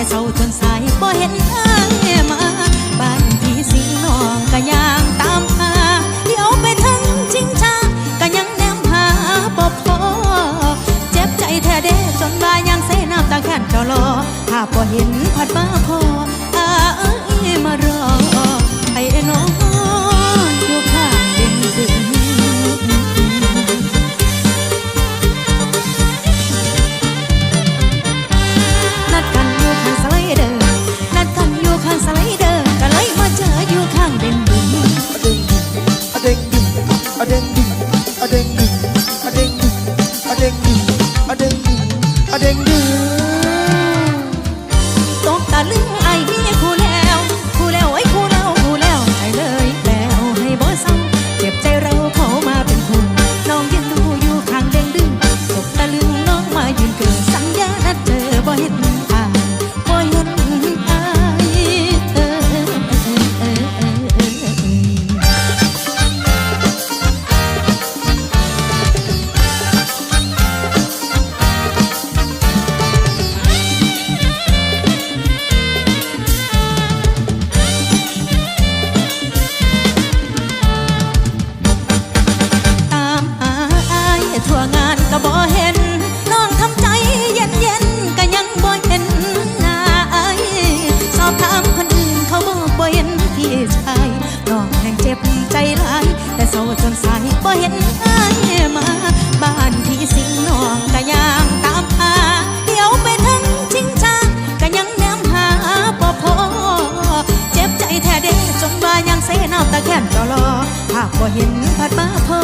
แต่เศร้าจนสายบ่เห็นทางมา บ้านพี่สิงน้องก็ยังตามหาเดี๋ยวไปทั้งริงชาก็ยังแนมหาปอบ่พอเจ็บใจแท้เด้จนบ่ายยังใส่น้ำตาแค้นจ้รอถ้าบ่เห็นผัดมาพออ้ายมารอ Sing เศร้าจนสายบ่เห็นไอ้มา บ้านที่สิงนองกะยางตามหาเดี๋ยวไปทั้งชิงชากะยังแนมหาบ่พอ เจ็บใจแท้เด้จงบ่ายังเสน้ำตะแค้นรอรอภาพบ่เห็นผัดมาพอ